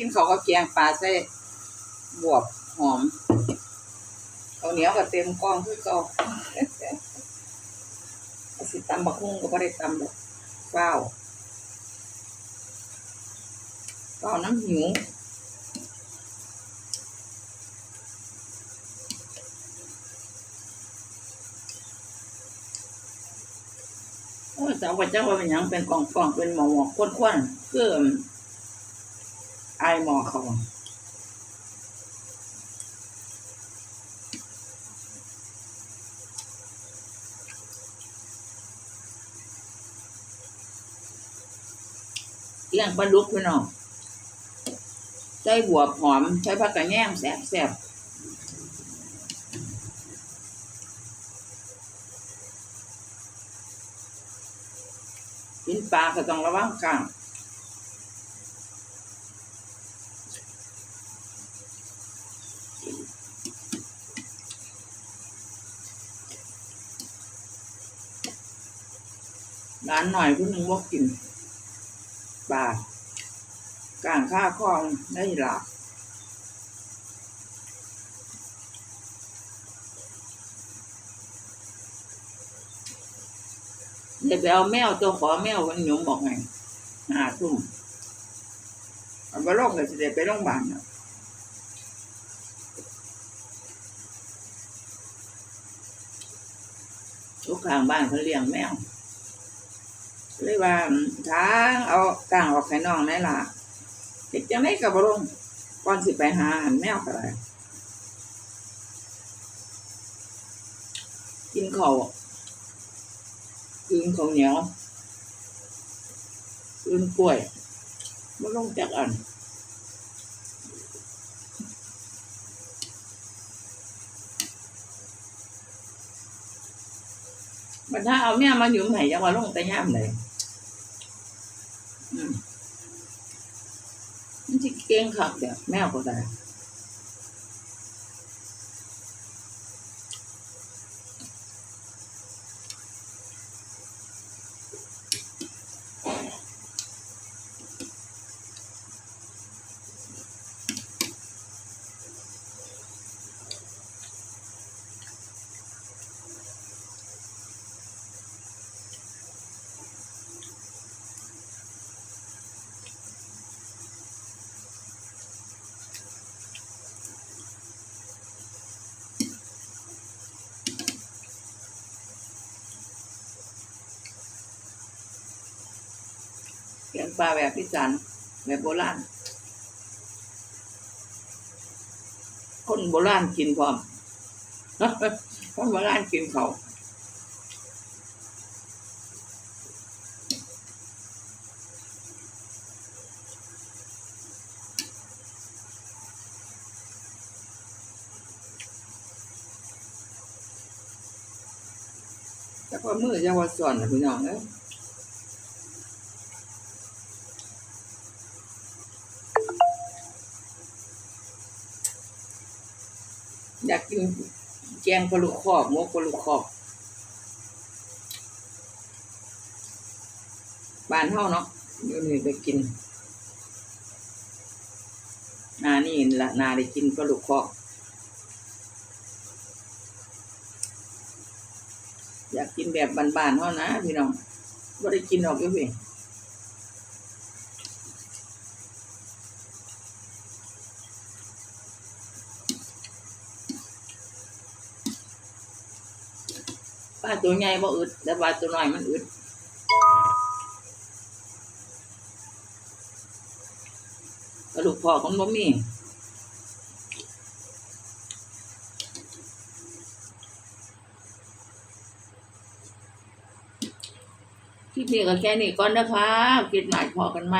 กินเขาวก็แกงปลาใส่บวบหอมข้าวเหนียวก็เต็มกล้องคือเก่าเอาสิตำบักหุ่งก็บ่ได้ตำดอกเฝ้าวเฝ้าน้ำหิวโอ้ยเจ้าว่าเจ้าว่าเป็นยังเป็นกล่องกล่องๆเป็นหมอหมอควนควนๆคือ ไอหมอเขาเลี้ยงปลาดุกพี่น้องใส่บวบหอม ใช้ผักกระแยงแซ่บแซ่บกินปลาก็ต้องระวังกลาง ร้านหน่อยผู้หนึ่งบอกกินปลากลางค่าคลองได้หลากเดี๋ยวไปเอาแมวตัวขอแมวมันหนุ่มบอกไงห้าทุ่มเอาไปโรงเลยสิเดี๋ยวไปโรงพยาบาลน่ะลูกข้างบ้านเขาเลี้ยงแมว เลยว่าทางเอากลางออกให้น้องได้ล่ะเด็กจังไดก็บ่ลงก่อนสิไปหาหันแมวก็ได้กินข้าวกินข้าวเหนียวกินกล้วยบ่ลงจักอันบัดถ้าเอาแม่มาอยู่ไหนจะมาลงแต่ย่ามเลย มันจะเก่งขับเดี๋ยวแมวก็ได้ สียงปลาแบบพิสันแบบโบราณคนโบราณกินพร้อมคนโบราณกินเขาแต่พอมือจะว่าสอนนะพี่น้องเอ้ อยากกินแกงปลาลูกคอกหมูปลาลูกคอกบ้านเฮาเนาะอยู่นี่ไปกินนานี่ละนาได้กินปลาลูกคอกอยากกินแบบบ้านๆเฮานะพี่น้องบ่ได้กินออกอยู่พี่ ปลาตัวใหญ่บ่อึดแต่ปลาตัวน้อยมันอึดปลาลูกคอกมันบ่มีคลิปนี้ก็แค่นี้ก่อนนะคะกินหน่อยพอกันไหม